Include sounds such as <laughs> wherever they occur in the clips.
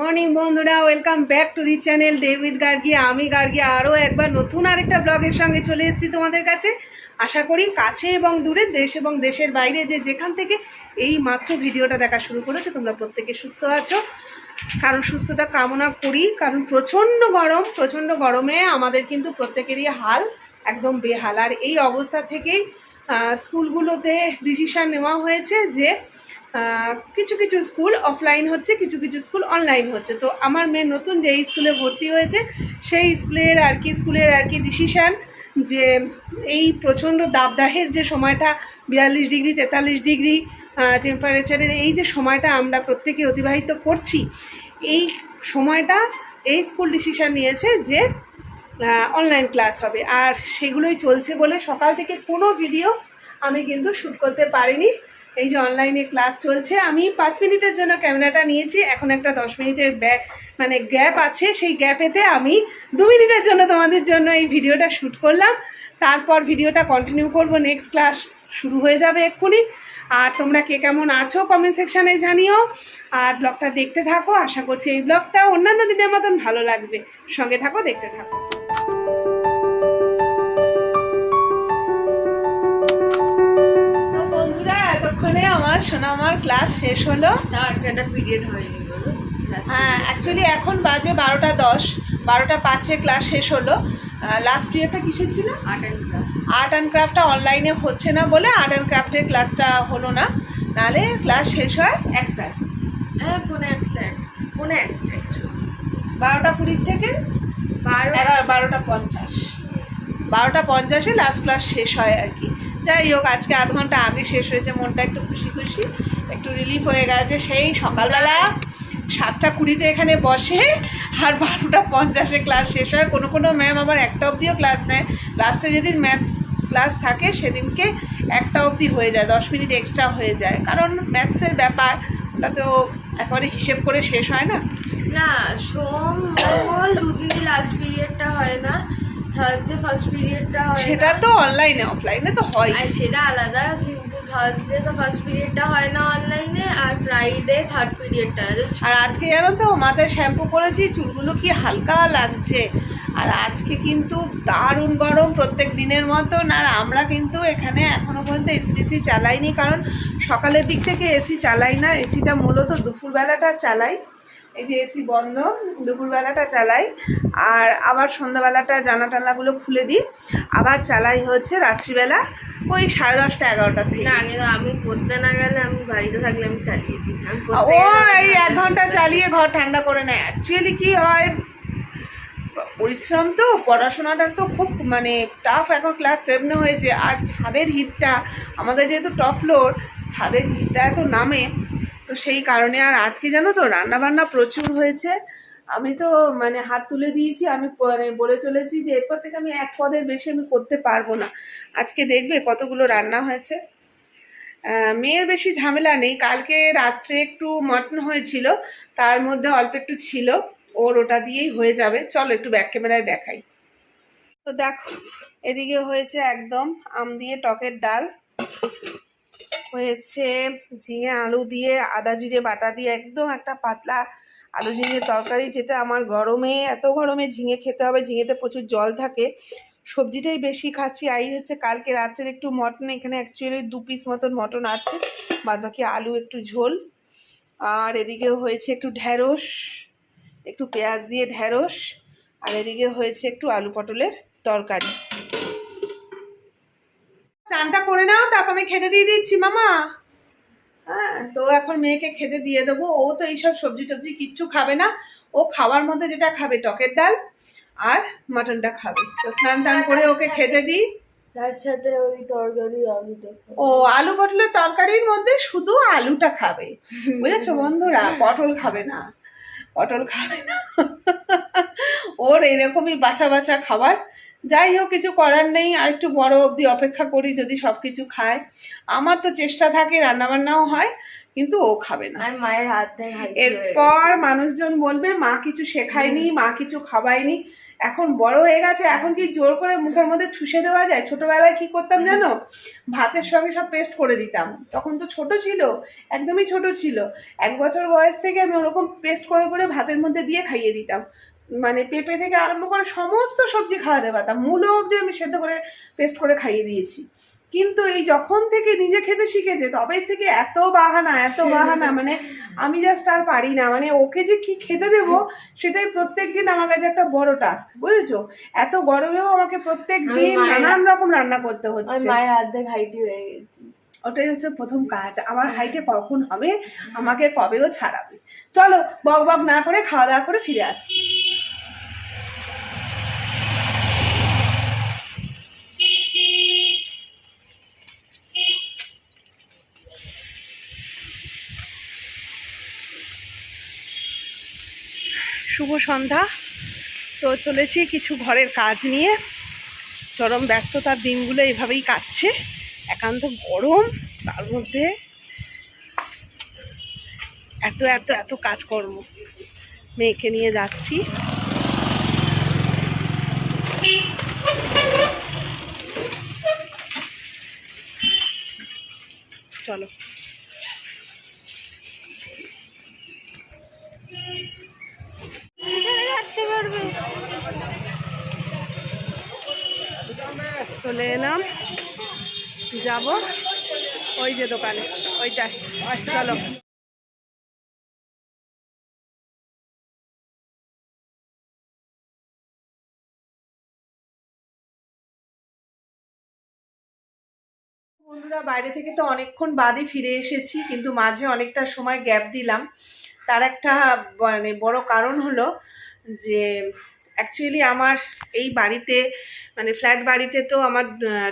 Morning বন্ধুরা welcome back to the channel David Gargi আমি গার্গি আরও একবার নতুন আরেকটা ব্লগের সঙ্গে চলে এসেছি তোমাদের কাছে। আশা করি কাছে এবং দূরে দেশ এবং দেশের বাইরে যে যেখান থেকে এই মাত্র ভিডিওটা দেখা শুরু করেছে, তোমরা প্রত্যেকে সুস্থ আছো। কারণ সুস্থতা কামনা করি কারণ প্রচণ্ড গরম, প্রচণ্ড গরমে আমাদের কিন্তু প্রত্যেকেরই হাল একদম বেহাল। আর এই অবস্থা থেকেই স্কুলগুলোতে ডিসিশান নেওয়া হয়েছে যে কিছু কিছু স্কুল অফলাইন হচ্ছে, কিছু কিছু স্কুল অনলাইন হচ্ছে। তো আমার মেয়ে নতুন যে স্কুলে ভর্তি হয়েছে, সেই স্কুলের আর কি, স্কুলের আর কি ডিসিশান যে এই প্রচণ্ড দাবদাহের যে সময়টা, বিয়াল্লিশ ডিগ্রি, তেতাল্লিশ ডিগ্রি টেম্পারেচারের এই যে সময়টা আমরা প্রত্যেকে অতিবাহিত করছি, এই সময়টা এই স্কুল ডিসিশান নিয়েছে যে অনলাইন ক্লাস হবে। আর সেগুলোই চলছে বলে সকাল থেকে কোনো ভিডিও আমি কিন্তু শ্যুট করতে পারিনি। এই যে অনলাইনে ক্লাস চলছে, আমি পাঁচ মিনিটের জন্য ক্যামেরাটা নিয়েছি, এখন একটা দশ মিনিটের ব্যাক মানে গ্যাপ আছে, সেই গ্যাপেতে আমি দু মিনিটের জন্য তোমাদের জন্য এই ভিডিওটা শ্যুট করলাম। তারপর ভিডিওটা কন্টিনিউ করব নেক্সট ক্লাস শুরু হয়ে যাবে এক্ষুনি। আর তোমরা কে কেমন আছো কমেন্ট সেকশানে জানিও। আর ব্লগটা দেখতে থাকো, আশা করছি এই ব্লগটা অন্যান্য দিনের মতন ভালো লাগবে। সঙ্গে থাকো, দেখতে থাকো। আমার শোনা আমার ক্লাস শেষ হলো। আজকে একটা পিরিয়ড হয়নি হ্যাঁ অ্যাকচুয়ালি এখন বাজে বারোটা দশ বারোটা পাঁচে ক্লাস শেষ হলো। লাস্ট পিরিয়ডটা কিসের ছিল? Art and craft art and ক্রাফটটা অনলাইনে হচ্ছে না বলে আর্ট অ্যান্ড ক্রাফটের ক্লাসটা হলো না। নাহলে ক্লাস শেষ হয় একটায়। হ্যাঁ পৌনে একটা একটা একটা বারোটা কুড়ির থেকে বারো এগারো বারোটা পঞ্চাশ। বারোটা পঞ্চাশে লাস্ট ক্লাস শেষ হয় আর কি। যাই হোক, আজকে আধ ঘণ্টা আগে শেষ হয়েছে, মনটা একটু খুশি খুশি, একটু রিলিফ হয়ে গেছে। সেই সকালবেলা সাতটা কুড়িতে এখানে বসে আর বারোটা পঞ্চাশে ক্লাস শেষ হয়। কোনো কোনো ম্যাম আবার একটা অবধিও ক্লাস নেয়। লাস্টে যেদিন ম্যাথস ক্লাস থাকে, সেদিনকে একটা অবধি হয়ে যায়, দশ মিনিট এক্সট্রা হয়ে যায়। কারণ ম্যাথসের ব্যাপার, ওটা তো একেবারে হিসেব করে শেষ হয় না। না, সোম, মঙ্গল, দুদিনই লাস্ট পিরিয়ডটা হয় না। থার্সডে ফার্স্ট পিরিয়ডটা হয় সেটা তো অনলাইনে অফলাইনে তো হয়। আর সেটা আলাদা কিন্তু থার্সডে তো ফার্স্ট পিরিয়ডটা হয় না অনলাইনে আর ফ্রাইডে থার্ড পিরিয়ডটা আর আজকে জানো তো মাথায় শ্যাম্পু করেছি চুলগুলো কি হালকা লাগছে। আর আজকে কিন্তু দারুণ গরম প্রত্যেক দিনের মতন আর আমরা কিন্তু এখানে এখনও পর্যন্ত এসি টেসি চালাইনি কারণ সকালের দিক থেকে এসি চালাই না। এসিটা মূলত দুপুরবেলাটা চালাই। এই যে এসি বন্ধ দুপুরবেলাটা চালাই আর আবার সন্ধ্যাবেলাটা জানা টানাগুলো খুলে দিই। আবার চালাই হচ্ছে রাত্রিবেলা ওই সাড়ে দশটা এগারোটার থেকে না আগে আমি পড়তে না গেলে আমি বাড়িতে থাকলে আমি চালিয়ে দিই। ও এই এক ঘণ্টা চালিয়ে ঘর ঠান্ডা করে নেয়। অ্যাকচুয়ালি কি হয় পরিশ্রম তো পড়াশোনাটা তো খুব মানে টাফ এখন ক্লাস সেভেনে হয়েছে আর ছাদের হিটটা আমাদের যেহেতু টপ ফ্লোর ছাদের হিটটা এত নামে তো সেই কারণে আর আজকে জানো তো রান্নাবান্না প্রচুর হয়েছে। আমি তো মানে হাত তুলে দিয়েছি, আমি মানে বলে চলেছি যে এরপর থেকে আমি এক পদের বেশি আমি করতে পারব না। আজকে দেখবে কতগুলো রান্না হয়েছে। মেয়ের বেশি ঝামেলা নেই, কালকে রাত্রে একটু মটন হয়েছিল, তার মধ্যে অল্প একটু ছিল, ওর ওটা দিয়েই হয়ে যাবে। চলো একটু ব্যাক ক্যামেরায় দেখাই। তো দেখো, এদিকে হয়েছে একদম আম দিয়ে টকের ডাল। হয়েছে। ঝিঙে আলু দিয়ে, আদা জিরে বাটা দিয়ে, একদম একটা পাতলা আলু ঝিঙে তরকারি যেটা আমার গরমে, এত গরমে ঝিঙে খেতে হবে, ঝিঙেতে প্রচুর জল থাকে। সবজিটাই বেশি খাচ্ছি আই হচ্ছে কালকে রাত্রের একটু মটন, এখানে অ্যাকচুয়ালি দু পিস মতন মটন আছে বাদ বাকি আলু একটু ঝোল। আর এদিকে হয়েছে একটু ঢ্যাঁড়স একটু পেঁয়াজ দিয়ে ঢ্যাঁড়স আর এদিকে হয়েছে একটু আলু পটলের তরকারি। চানটা করে নাও তারপর আমি খেতে দিয়ে দিচ্ছি মামা। হ্যাঁ তো এখন মেয়েকে খেতে দিয়ে দেবো। ও তো এইসব সবজি টবজি কিচ্ছু খাবে না। ও খাওয়ার মধ্যে যেটা খাবে টকের ডাল আর মাটনটা খাবে। তো স্নান টান করে ওকে খেতে দিই। তার সাথে ওই তরকারি আলুটা ও আলু পটলের তরকারির মধ্যে শুধু আলুটা খাবে। <laughs> বুঝেছ বন্ধুরা? পটল খাবে না। পটল খাবে না। ওর এরকমই বাছা বাছা খাবার। যাই হোক কিছু করার নেই আর একটু বড় অবধি অপেক্ষা করি যদি সব কিছু খায়। আমার তো চেষ্টা থাকে রান্নাবান্নাও হয় কিন্তু ও খাবে না। আর মায়ের হাত এরপর মানুষজন বলবে মা কিছু শেখায়নি মা কিছু খাওয়ায়নি। এখন বড় হয়ে গেছে, এখন কি জোর করে মুখের মধ্যে ঠুসে দেওয়া যায়? ছোটবেলায় কি করতাম জানো? ভাতের সঙ্গে সব পেস্ট করে দিতাম। তখন তো ছোট ছিল, একদমই ছোট ছিল। এক বছর বয়স থেকে আমি ওরকম পেস্ট করে করে ভাতের মধ্যে দিয়ে খাইয়ে দিতাম। মানে পেঁপে থেকে আরম্ভ করে সমস্ত সবজি খাওয়াতে পারতাম। মূলো অবধি আমি সেদ্ধ করে পেস্ট করে খাইয়ে দিয়েছি। কিন্তু এই যখন থেকে নিজে খেতে শিখেছে তবে থেকে এত বাহানা এত বাহানা মানে আমি জাস্ট আর পারি না। মানে ওকে যে কি খেতে দেবো সেটাই প্রত্যেক দিন আমার কাছে একটা বড় টাস্ক বুঝেছ? এত গরমেও আমাকে প্রত্যেক দিন নানান রকম রান্না করতে হচ্ছে। মায়ের অর্ধেক হাইটি হয়ে গেছে। ওটাই হচ্ছে প্রথম কাজ। আমার হাইটে কখন হবে আমাকে কবেও ছাড়াবে। চলো বক বক না করে খাওয়া দাওয়া করে ফিরে আসছি শুভ সন্ধ্যা। তো চলেছি কিছু ঘরের কাজ নিয়ে। চরম ব্যস্ততার দিনগুলো এভাবেই কাটছে। একান্ত গরম, তার মধ্যে এত এত এত কাজকর্ম। মেয়েকে নিয়ে যাচ্ছি। চলে এলাম। যাব ওই যে দোকানে ওইটাই চলো। বন্ধুরা, বাইরে থেকে তো অনেকক্ষণ বাদে ফিরে এসেছি, কিন্তু মাঝে অনেকটা সময় গ্যাপ দিলাম। তার একটা মানে বড় কারণ হলো যে অ্যাকচুয়ালি আমার এই বাড়িতে মানে ফ্ল্যাট বাড়িতে তো আমার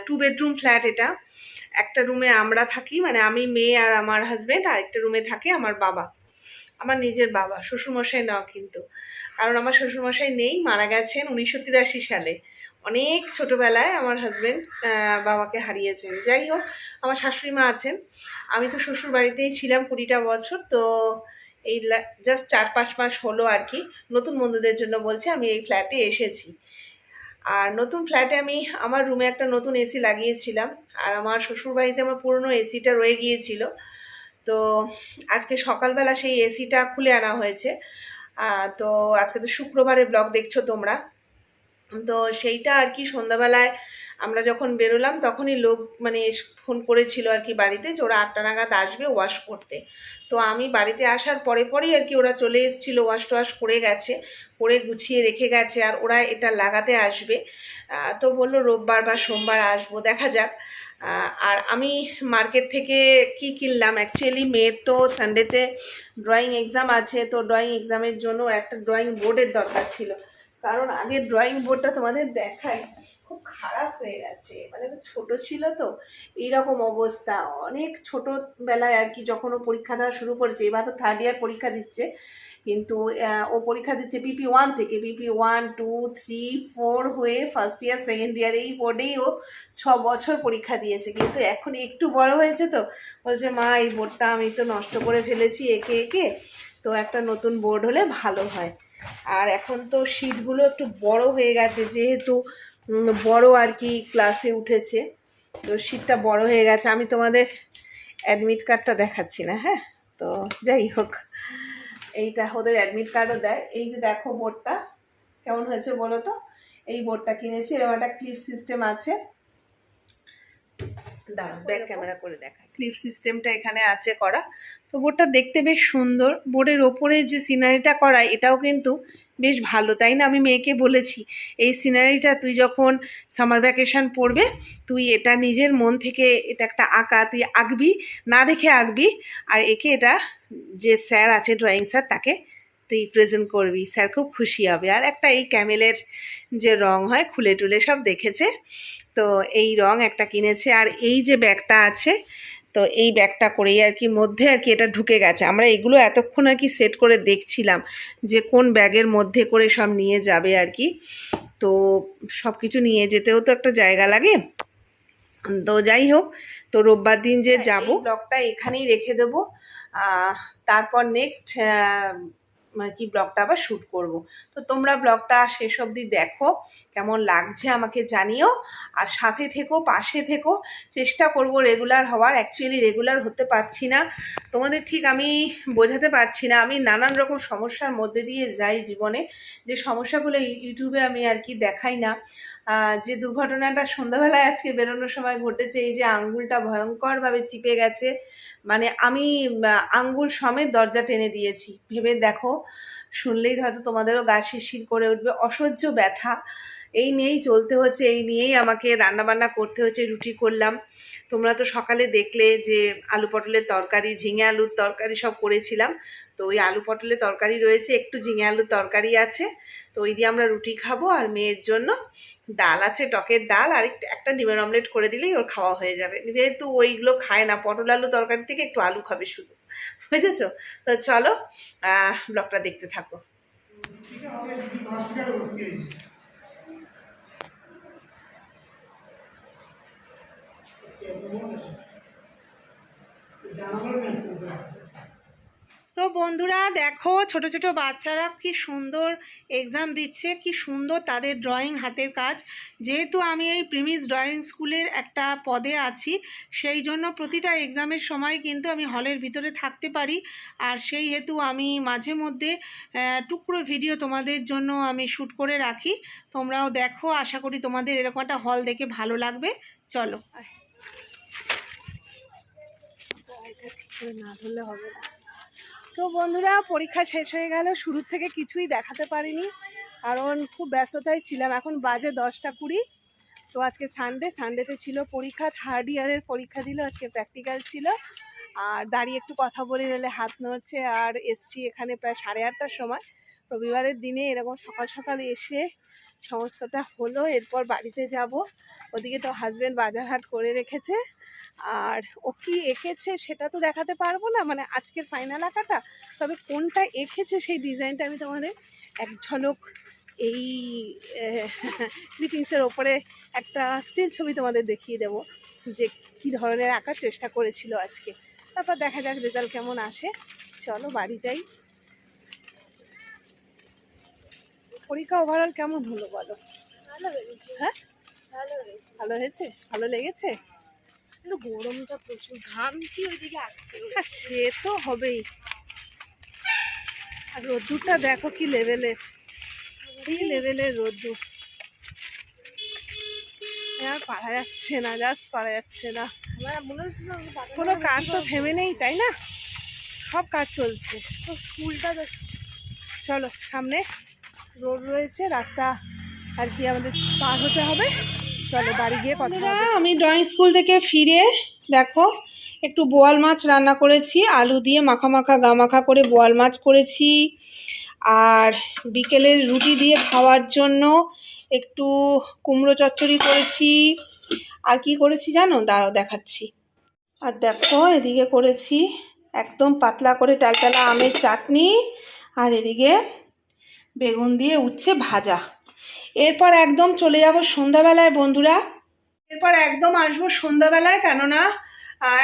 টু বেডরুম ফ্ল্যাট এটা। একটা রুমে আমরা থাকি মানে আমি, মেয়ে আর আমার হাজব্যান্ড আর একটা রুমে থাকে আমার বাবা। আমার নিজের বাবা, শ্বশুরমশাই নাও কিন্তু। কারণ আমার শ্বশুরমশাই নেই, মারা গেছেন উনিশশো তিরাশি সালে। অনেক ছোটোবেলায় আমার হাজব্যান্ড বাবাকে হারিয়েছেন। যাই হোক, আমার শাশুড়ি মা আছেন। আমি তো শ্বশুর বাড়িতেই ছিলাম কুড়িটা বছর, তো এই জাস্ট চার পাঁচ মাস হলো আর কি। নতুন বন্ধুদের জন্য বলছি, আমি এই ফ্ল্যাটে এসেছি। আর নতুন ফ্ল্যাটে আমি আমার রুমে একটা নতুন এসি লাগিয়েছিলাম। আর আমার শ্বশুরবাড়িতে আমার পুরনো এসিটা রয়ে গিয়েছিল। তো আজকে সকালবেলা সেই এসিটা খুলে আনা হয়েছে। তো আজকে তো শুক্রবারে ব্লগ দেখছ তোমরা। তো সেইটা আর কি সন্ধ্যাবেলায় আমরা যখন বেরোলাম তখনই লোক মানে ফোন করেছিল আর কি বাড়িতে যে ওরা আটটা নাগাদ আসবে ওয়াশ করতে। তো আমি বাড়িতে আসার পরে পরেই আর কি ওরা চলে এসেছিল, ওয়াশ টোয়াশ করে গেছে, করে গুছিয়ে রেখে গেছে আর ওরা এটা লাগাতে আসবে। তো বলল রোববার বা সোমবার আসব, দেখা যাক। আর আমি মার্কেট থেকে কি কিনলাম? অ্যাকচুয়ালি মেয়ের তো সানডেতে ড্রয়িং এক্সাম আছে, তো ড্রয়িং এক্সামের জন্য একটা ড্রয়িং বোর্ডের দরকার ছিল। কারণ আগে ড্রয়িং বোর্ডটা তোমাদের দেখাই খুব খারাপ হয়ে গেছে। মানে ছোট ছিল তো, এইরকম অবস্থা। অনেক ছোটোবেলায় আর কি যখন ও পরীক্ষা দেওয়া শুরু করেছে, এবার তো থার্ড ইয়ার পরীক্ষা দিচ্ছে। কিন্তু ও পরীক্ষা দিচ্ছে পিপি ওয়ান থেকে PP one two three four হয়ে ফার্স্ট ইয়ার সেকেন্ড ইয়ার এই বোর্ডেই ও ছ বছর পরীক্ষা দিয়েছে। কিন্তু এখন একটু বড় হয়েছে তো, বলছে, মা, এই বোর্ডটা আমি তো নষ্ট করে ফেলেছি একে একে। তো একটা নতুন বোর্ড হলে ভালো হয়। আর এখন তো সিটগুলো একটু বড় হয়ে গেছে, যেহেতু বড় আর কি ক্লাসে উঠেছে। তো সিটটা বড় হয়ে গেছে। আমি তোমাদের অ্যাডমিট কার্ডটা দেখাচ্ছি না হ্যাঁ? তো যাই হোক, এইটা ওদের অ্যাডমিট কার্ডও দেয়। এই যে দেখো বোর্ডটা কেমন হয়েছে বলো তো? এই বোর্ডটা কিনেছি, এরকম একটা ক্লিপ সিস্টেম আছে। দাঁড়াও ব্যাক ক্যামেরা করে দেখা ক্লিপ সিস্টেমটা এখানে আছে করা। তো বোর্ডটা দেখতে বেশ সুন্দর। বোর্ডের ওপরে যে সিনারিটা করা এটাও কিন্তু বেশ ভালো তাই না? আমি মেয়েকে বলেছি এই সিনারিটা তুই যখন সামার ভ্যাকেশন পড়বে তুই এটা নিজের মন থেকে এটা একটা আঁকা তুই আঁকবি না দেখে আঁকবি আর একে এটা যে স্যার আছে ড্রয়িং স্যার তাকে তুই প্রেজেন্ট করবি। স্যার খুব খুশি হবে। আর একটা এই ক্যামেলের যে রং হয় খুলে টুলে সব দেখেছে। তো এই রং একটা কিনেছে আর এই যে ব্যাগটা আছে তো এই ব্যাগটা করেই আর কি মধ্যে আর কি এটা ঢুকে গেছে। আমরা এগুলো এতক্ষণ আর কি সেট করে দেখছিলাম যে কোন ব্যাগের মধ্যে করে সব নিয়ে যাবে আর কি। তো সব কিছু নিয়ে যেতেও তো একটা জায়গা লাগে। তো যাই হোক তো রোববার দিন যে যাব। ব্লগটা এখানেই রেখে দেবো। তারপর নেক্সট মানে কি ব্লগটা আবার শ্যুট করব। তো তোমরা ব্লগটা শেষ অবধি দেখো, কেমন লাগছে আমাকে জানিও। আর সাথে থেকো, পাশে থেকো। চেষ্টা করব রেগুলার হওয়ার অ্যাকচুয়ালি রেগুলার হতে পারছি না। তোমাদের ঠিক আমি বোঝাতে পারছি না। আমি নানান রকম সমস্যার মধ্যে দিয়ে যাই জীবনে। যে সমস্যাগুলো ইউটিউবে আমি আর কি দেখাই না। যে দুর্ঘটনাটা সন্ধ্যাবেলায় আজকে বেরোনোর সময় ঘটেছে, এই যে আঙ্গুলটা ভয়ঙ্করভাবে চিপে গেছে। মানে আমি আঙ্গুল সমেত দরজা টেনে দিয়েছি। ভেবে দেখো, শুনলেই হয়তো তোমাদেরও গা শিরশির করে উঠবে। অসহ্য ব্যথা। এই নিয়েই চলতে হচ্ছে, এই নিয়েই আমাকে রান্নাবান্না করতে হচ্ছে, রুটি করলাম। তোমরা তো সকালে দেখলে যে আলু পটলের তরকারি, ঝিঙে আলুর তরকারি সব করেছিলাম। তো ওই আলু পটলের তরকারি রয়েছে, একটু ঝিঙে আলুর তরকারি আছে। তো ওই দিয়ে আমরা রুটি খাব আর মেয়ের জন্য ডাল আছে, টকের ডাল। আর একটু ডিমের অমলেট করে দিলেই ওর খাওয়া হয়ে যাবে। যেহেতু ওইগুলো খায় না, পটল আলু তরকারি থেকে একটু আলু খাবে শুধু। বুঝেছ? তো চলো ব্লগটা দেখতে থাকো। তো বন্ধুরা দেখো, ছোট ছোট বাচ্চারা কি সুন্দর এক্সাম দিচ্ছে, কি সুন্দর তাদের ড্রয়িং হাতের কাজ। যেহেতু আমি এই প্রিমিস ড্রয়িং স্কুলের একটা পদে আছি, সেই জন্য প্রতিটা এক্সামের সময় কিন্তু আমি হলের ভিতরে থাকতে পারি। আর সেই হেতু আমি মাঝে মধ্যে টুকরো ভিডিও তোমাদের জন্য আমি শ্যুট করে রাখি। তোমরাও দেখো, আশা করি তোমাদের এরকম একটা হল দেখে ভালো লাগবে। চলো এটা ঠিক করে না ধরলে হবে না। তো বন্ধুরা, পরীক্ষা শেষ হয়ে গেল, শুরু থেকে কিছুই দেখাতে পারিনি, কারণ খুব ব্যস্ততায় ছিলাম। এখন বাজে দশটা কুড়ি, তো আজকে সানডে সানডেতে ছিল পরীক্ষা থার্ড ইয়ারের পরীক্ষা দিল, আজকে প্র্যাকটিক্যাল ছিল। আর দাঁড়িয়ে একটু কথা বলে নিলে হাত নড়ছে, আর এসছি এখানে প্রায় সাড়ে আটটার সময়। রবিবারের দিনে এরকম সকাল সকাল এসে সমস্তটা হলো, এরপর বাড়িতে যাব। ওদিকে তো হাজব্যান্ড বাজারহাট করে রেখেছে। আর ও কি এঁকেছে সেটা তো দেখাতে পারব না মানে আজকের ফাইনাল আঁকাটা তবে কোনটা এঁকেছে সেই ডিজাইনটা আমি তোমাদের এক ঝলক এই ক্লিপিংসের ওপরে একটা স্টিল ছবি তোমাদের দেখিয়ে দেবো যে কী ধরনের আঁকার চেষ্টা করেছিল আজকে। তারপর দেখা যাক রেজাল্ট কেমন আসে। চলো বাড়ি যাই। পরীক্ষা ওভারঅল কেমন হলো বলো? ভালো হ্যাঁ? ভালো হয়েছে? ভালো লেগেছে? কিন্তু গরমটা প্রচুর ঘামছি ওইদিকে আঁকতে হ্যাঁ, সে তো হবেই। আর রোদ্দুরটা দেখো কি লেভেলের কি লেভেলের রোদ্দুর। আর পারা যাচ্ছে না জাস্ট পারা যাচ্ছে না। কোনো কাজ তো থেমে নেই তাই না? সব কাজ চলছে। তো স্কুলটা জাস্ট চলো সামনে রোড রয়েছে রাস্তা আর কি আমাদের পার হতে হবে। চলো, বাড়ি গিয়ে কথা আমি ড্রয়িং স্কুল থেকে ফিরে, দেখো, একটু বোয়াল মাছ রান্না করেছি, আলু দিয়ে মাখা মাখা গা মাখা করে বোয়াল মাছ করেছি। আর বিকেলের রুটি দিয়ে খাওয়ার জন্য একটু কুমড়ো চচ্চড়ি করেছি। আর কি করেছি জানো? দাঁড়াও, দেখাচ্ছি। আর দেখো, এদিকে করেছি একদম পাতলা করে টালটালা আমের চাটনি, আর এদিকে বেগুন দিয়ে উচ্ছে ভাজা। এরপর একদম চলে যাব সন্ধ্যাবেলায় বন্ধুরা। এরপর একদম আসব সন্ধ্যাবেলায় কেননা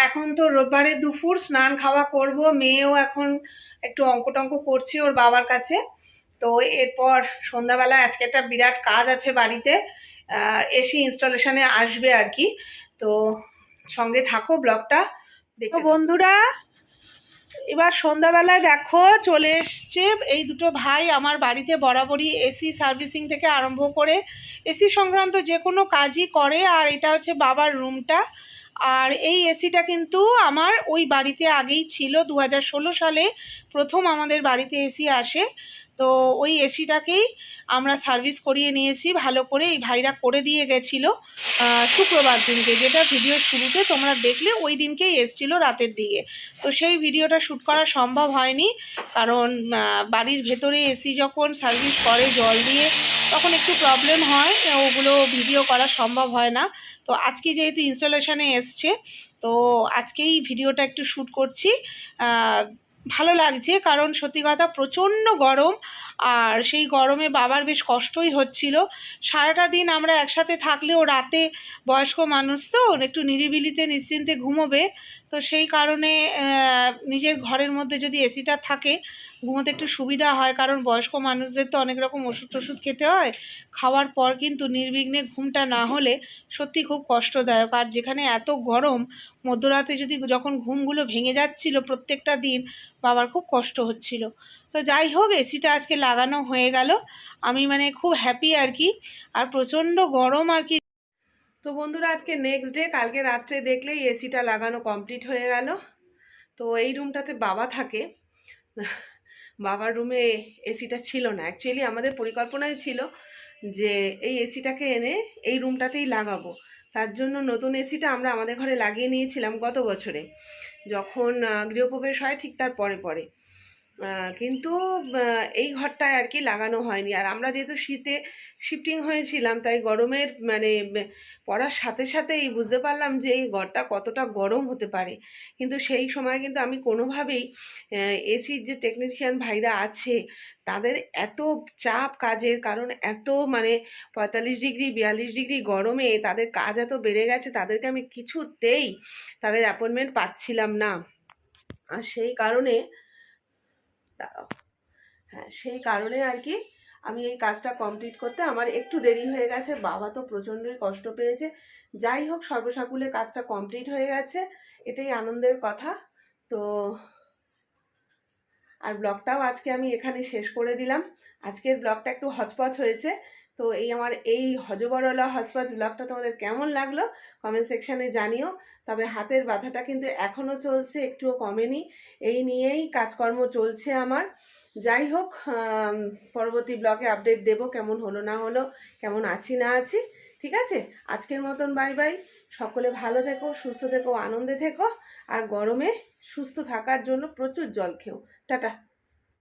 এখন তো রোববারে দুপুর স্নান খাওয়া করব মেয়েও এখন একটু অঙ্ক টঙ্ক করছে ওর বাবার কাছে। তো এরপর সন্ধ্যাবেলায় আজকে একটা বিরাট কাজ আছে বাড়িতে এসে ইনস্টলেশনে আসবে আর কি। তো সঙ্গে থাকো ব্লগটা দেখো বন্ধুরা এবার সন্ধ্যাবেলায় দেখো চলে এসছে এই দুটো ভাই আমার বাড়িতে বরাবরই এসি সার্ভিসিং থেকে আরম্ভ করে এসি সংক্রান্ত যে কোনো কাজই করে আর এটা হচ্ছে বাবার রুমটা আর এই এসিটা কিন্তু আমার ওই বাড়িতে আগেই ছিল দু হাজার ষোলো সালে প্রথম আমাদের বাড়িতে এসি আসে। তো ওই এসিটাকেই আমরা সার্ভিস করিয়ে নিয়েছি, ভালো করে এই ভাইরা করে দিয়ে গেছিল শুক্রবার দিনকে। যেটা ভিডিওর শুরুতে তোমরা দেখলে, ওই দিনকেই এসছিল রাতের দিকে। তো সেই ভিডিওটা শ্যুট করা সম্ভব হয়নি, কারণ বাড়ির ভেতরে এসি যখন সার্ভিস করে, জল দিয়ে তখন একটু প্রবলেম হয়, ওগুলো ভিডিও করা সম্ভব হয় না। তো আজকে যেহেতু ইনস্টলেশনে এসছে, তো আজকেই ভিডিওটা একটু শ্যুট করছি। ভালো লাগছে কারণ সত্যি কথা প্রচণ্ড গরম, আর সেই গরমে বাবার বেশ কষ্টই হচ্ছিল। সারাটা দিন আমরা একসাথে থাকলেও রাতে বয়স্ক মানুষ তো, একটু নিরিবিলিতে, নিশ্চিন্তে ঘুমোবে। তো সেই কারণে নিজের ঘরের মধ্যে যদি এসিটা থাকে ঘুমোতে একটু সুবিধা হয়, কারণ বয়স্ক মানুষদের তো অনেক রকম ওষুধ টষুধ খেতে হয়। খাওয়ার পর কিন্তু নির্বিঘ্নে ঘুমটা না হলে সত্যি খুব কষ্টদায়ক। আর যেখানে এত গরম, মধ্যরাতে যদি যখন ঘুমগুলো ভেঙে যাচ্ছিল প্রত্যেকটা দিন, বাবার খুব কষ্ট হচ্ছিল। তো যাই হোক, এসিটা আজকে লাগানো হয়ে গেল। আমি মানে খুব হ্যাপি আর কি। আর প্রচণ্ড গরম আর কি। তো বন্ধুরা, আজকে নেক্সট ডে কালকে রাত্রে দেখলেই এসিটা লাগানো কমপ্লিট হয়ে গেল। তো এই রুমটাতে বাবা থাকে। বাবার রুমে এসিটা ছিল না। অ্যাকচুয়ালি আমাদের পরিকল্পনাই ছিল যে এই এসিটাকে এনে এই রুমটাতেই লাগাবো। তার জন্য নতুন এসিটা আমরা আমাদের ঘরে লাগিয়ে নিয়েছিলাম গত বছরে। যখন গৃহপ্রবেশ হয় ঠিক তার পরে পরে। কিন্তু এই ঘরটায় আর কি লাগানো হয়নি। আর আমরা যেহেতু শীতে শিফটিং হয়েছিলাম, তাই গরমের মানে পড়ার সাথে সাথেই বুঝতে পারলাম যে এই ঘরটা কতটা গরম হতে পারে। কিন্তু সেই সময় কিন্তু আমি কোনোভাবেই এসির যে টেকনিশিয়ান ভাইরা আছে, তাদের এত চাপ কাজের কারণ, এত মানে পঁয়তাল্লিশ ডিগ্রি, বিয়াল্লিশ ডিগ্রি গরমে তাদের কাজ এত বেড়ে গেছে, তাদেরকে আমি কিছুতেই তাদের অ্যাপয়েন্টমেন্ট পাচ্ছিলাম না। আর সেই কারণে দাঁড়াও। হ্যাঁ সেই কারণে আর কি আমি এই কাজটা কমপ্লিট করতে আমার একটু দেরি হয়ে গেছে। বাবা তো প্রচণ্ডই কষ্ট পেয়েছে। যাই হোক, সর্বসাকুলে কাজটা কমপ্লিট হয়ে গেছে। এটাই আনন্দের কথা। তো আর ব্লগটাও আজকে আমি এখানে শেষ করে দিলাম। আজকের ব্লগটা একটু হচপচ হয়েছে। তো এই আমার এই হজবরলা হচপচ ব্লগটা তোমাদের কেমন লাগল কমেন্ট সেকশানে জানিও। তবে হাতের ব্যথাটা কিন্তু এখনও চলছে, একটুও কমেনি। এই নিয়েই কাজকর্ম চলছে আমার। যাই হোক পরবর্তী ব্লগে আপডেট দেব কেমন হলো না হলো, কেমন আছি না আছি, ঠিক আছে? আজকের মতন বাই বাই। সকলে ভালো থেকো, সুস্থ থেকো, আনন্দে থেকো। আর গরমে সুস্থ থাকার জন্য প্রচুর জল খেও। টাটা।